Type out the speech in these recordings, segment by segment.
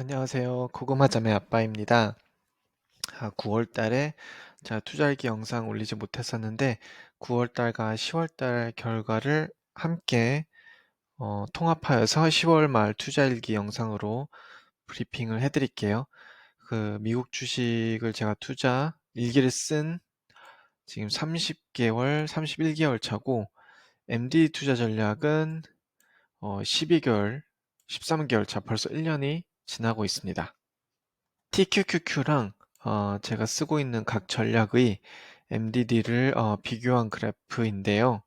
안녕하세요. 고구마자매 아빠입니다. 아, 9월 달에 제가 투자일기 영상 올리지 못했었는데 9월 달과 10월 달 결과를 함께 어, 통합하여서 10월 말 투자일기 영상으로 브리핑을 해드릴게요. 그 미국 주식을 제가 투자 일기를 쓴 지금 30개월, 31개월 차고 MD 투자 전략은 어, 12개월, 13개월 차 벌써 1년이 지나고 있습니다. TQQQ랑 어, 제가 쓰고 있는 각 전략의 MDD를 어, 비교한 그래프인데요.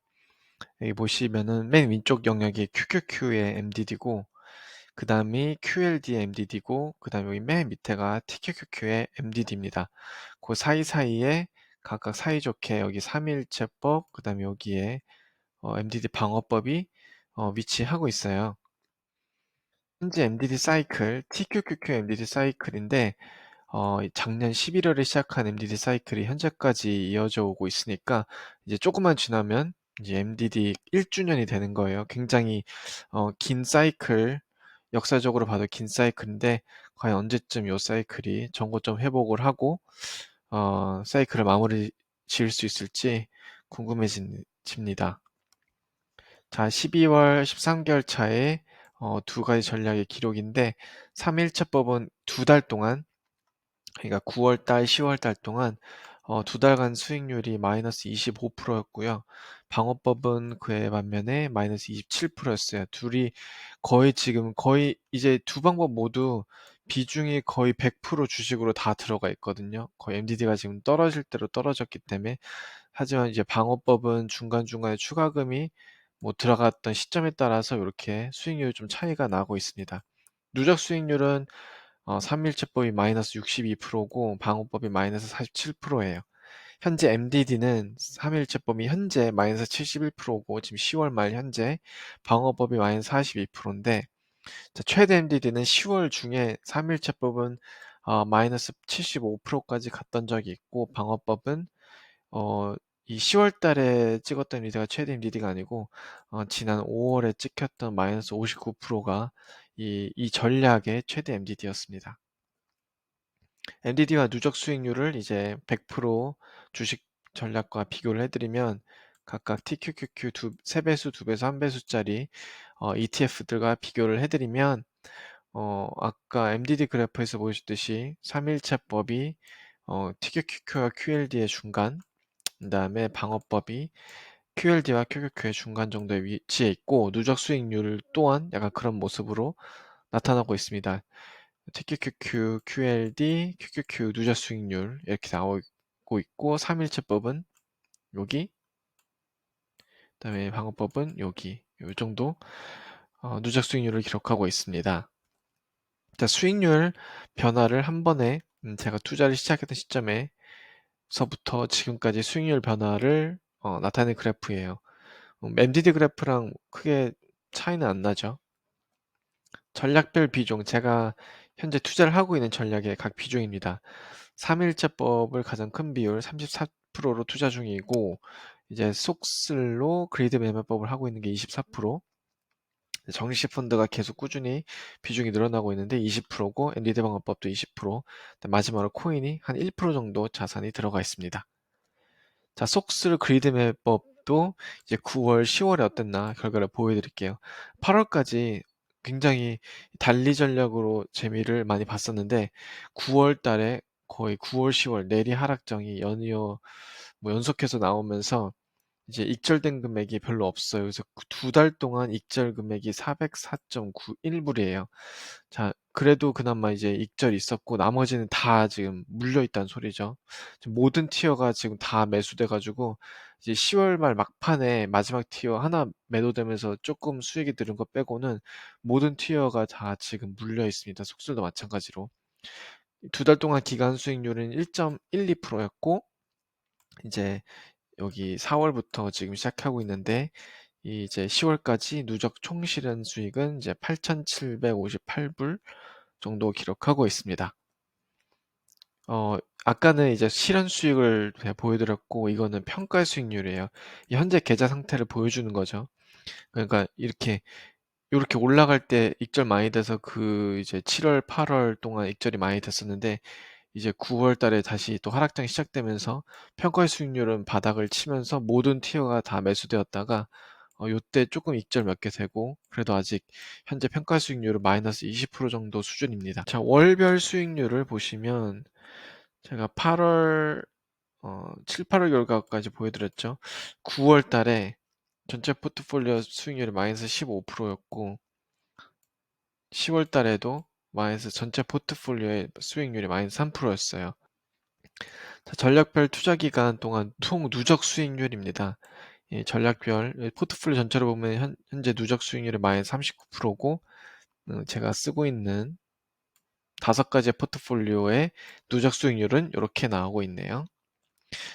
여기 보시면은 맨 왼쪽 영역이 QQQ의 MDD고 그 다음이 QLD의 MDD고 그 다음에 여기 맨 밑에가 TQQQ의 MDD입니다. 그 사이사이에 각각 사이좋게 여기 3일체법 그 다음에 여기에 어, MDD 방어법이 어, 위치하고 있어요. 현재 MDD 사이클, TQQQ MDD 사이클인데 어, 작년 11월에 시작한 MDD 사이클이 현재까지 이어져 오고 있으니까 이제 조금만 지나면 이제 MDD 1주년이 되는 거예요. 굉장히 어, 긴 사이클, 역사적으로 봐도 긴 사이클인데 과연 언제쯤 이 사이클이 전고점 회복을 하고 어, 사이클을 마무리 지을 수 있을지 궁금해집니다. 자, 12월 13개월 차에 어, 두 가지 전략의 기록인데 3 일차법은 두달 동안 그러니까 9 월 달, 10 월 달 동안 어, 두 달간 수익률이 마이너스 25%였고요. 방어법은 그에 반면에 마이너스 27%였어요. 둘이 거의 지금 거의 이제 두 방법 모두 비중이 거의 100% 주식으로 다 들어가 있거든요. 거의 MDD가 지금 떨어질 대로 떨어졌기 때문에 하지만 이제 방어법은 중간중간에 추가금이 뭐 들어갔던 시점에 따라서 이렇게 수익률이 좀 차이가 나고 있습니다. 누적 수익률은 어, 3일체법이 마이너스 62%고 방어법이 마이너스 47%예요. 현재 MDD는 3일체법이 현재 마이너스 71%고 지금 10월 말 현재 방어법이 마이너스 42%인데 최대 MDD는 10월 중에 3일체법은 어, 마이너스 75%까지 갔던 적이 있고 방어법은 어, 이 10월 달에 찍었던 리드가 최대 MDD가 아니고 어, 지난 5월에 찍혔던 마이너스 59%가 이, 이 전략의 최대 MDD였습니다. MDD와 누적 수익률을 이제 100% 주식 전략과 비교를 해드리면 각각 TQQQ 두, 3배수, 2배수, 1배수짜리 어, ETF들과 비교를 해드리면 어, 아까 MDD 그래프에서 보셨듯이 3일차법이 어, TQQQ와 QLD의 중간 그 다음에 방어법이 QLD와 QQQ의 중간 정도의 위치에 있고 누적 수익률 또한 약간 그런 모습으로 나타나고 있습니다. TQQQ, QLD, QQQ 누적 수익률 이렇게 나오고 있고 3일체법은 여기 그 다음에 방어법은 여기 이 정도 어, 누적 수익률을 기록하고 있습니다. 자, 수익률 변화를 한 번에 음, 제가 투자를 시작했던 시점에 서부터 지금까지 수익률 변화를 어, 나타낸 그래프예요. 음, MDD 그래프랑 크게 차이는 안 나죠. 전략별 비중, 제가 현재 투자를 하고 있는 전략의 각 비중입니다. 3일제법을 가장 큰 비율 34%로 투자 중이고 이제 속슬로 그리드 매매법을 하고 있는 게 24%, 정시 펀드가 계속 꾸준히 비중이 늘어나고 있는데 20%고 엔디드 방어법도 20%, 마지막으로 코인이 한 1% 정도 자산이 들어가 있습니다. 자, 속스 그리드 매법도 이제 9월, 10월에 어땠나 결과를 보여드릴게요. 8월까지 굉장히 달리 전략으로 재미를 많이 봤었는데 9월 달에 거의 9월, 10월 내리 하락정이 연이어 뭐 연속해서 나오면서 이제 익절된 금액이 별로 없어요. 그래서 두달 동안 익절 금액이 404.91 불이에요. 자, 그래도 그나마 이제 익절이 있었고 나머지는 다 지금 물려 있다는 소리죠. 모든 티어가 지금 다 매수돼 가지고 이제 10 월 말 막판에 마지막 티어 하나 매도되면서 조금 수익이 늘은 것 빼고는 모든 티어가 다 지금 물려 있습니다. 속술도 마찬가지로. 두달 동안 기간 수익률은 1.12%였고 이제 여기 4월부터 지금 시작하고 있는데 이제 10월까지 누적 총 실현 수익은 이제 8,758불 정도 기록하고 있습니다. 어, 아까는 이제 실현 수익을 보여드렸고 이거는 평가 수익률이에요. 현재 계좌 상태를 보여주는 거죠. 그러니까 이렇게 요렇게 올라갈 때 익절 많이 돼서 그 이제 7월, 8월 동안 익절이 많이 됐었는데 이제 9월 달에 다시 또 하락장이 시작되면서 평가의 수익률은 바닥을 치면서 모든 티어가 다 매수되었다가 어, 요때 조금 익절 몇 개 되고 그래도 아직 현재 평가 수익률은 마이너스 20% 정도 수준입니다. 자, 월별 수익률을 보시면 제가 8월 어, 7, 8월 결과까지 보여드렸죠. 9월 달에 전체 포트폴리오 수익률이 마이너스 15%였고 10월 달에도 마이너스 전체 포트폴리오의 수익률이 마이너스 3%였어요. 자, 전략별 투자 기간 동안 총 누적 수익률입니다. 예, 전략별 예, 포트폴리오 전체로 보면 현, 현재 누적 수익률이 마이너스 39%고 어, 제가 쓰고 있는 다섯 가지 포트폴리오의 누적 수익률은 이렇게 나오고 있네요.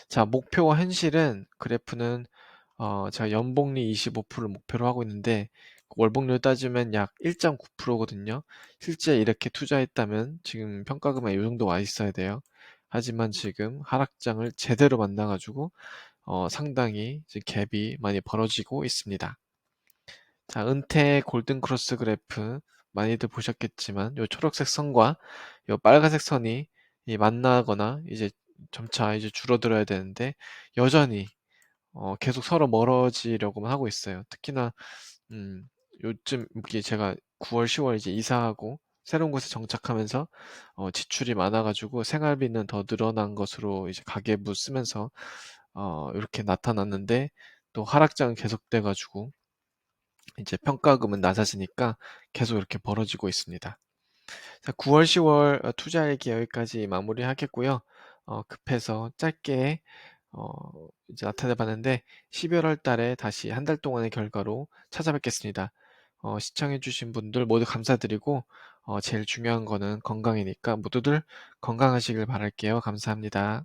자, 목표와 현실은 그래프는 어, 제가 연복리 25%를 목표로 하고 있는데 월복률 따지면 약 1.9%거든요. 실제 이렇게 투자했다면 지금 평가금에 이 정도 와 있어야 돼요. 하지만 지금 하락장을 제대로 만나가지고 어, 상당히 갭이 많이 벌어지고 있습니다. 자, 은퇴 골든 크로스 그래프 많이들 보셨겠지만 이 초록색 선과 이 빨간색 선이 만나거나 이제 점차 이제 줄어들어야 되는데 여전히 어, 계속 서로 멀어지려고만 하고 있어요. 특히나 음, 요즘 이게 제가 9월, 10월 이제 이사하고 새로운 곳에 정착하면서 어, 지출이 많아 가지고 생활비는 더 늘어난 것으로 이제 가계부 쓰면서 어, 이렇게 나타났는데 또 하락장은 계속돼 가지고 이제 평가금은 낮아지니까 계속 이렇게 벌어지고 있습니다. 자, 9월, 10월 투자 얘기 여기까지 마무리하겠고요. 어, 급해서 짧게 어, 이제 나타내 봤는데 12월 달에 다시 한달 동안의 결과로 찾아뵙겠습니다. 어, 시청해 주신 분들 모두 감사드리고 어, 제일 중요한 거는 건강이니까 모두들 건강하시길 바랄게요. 감사합니다.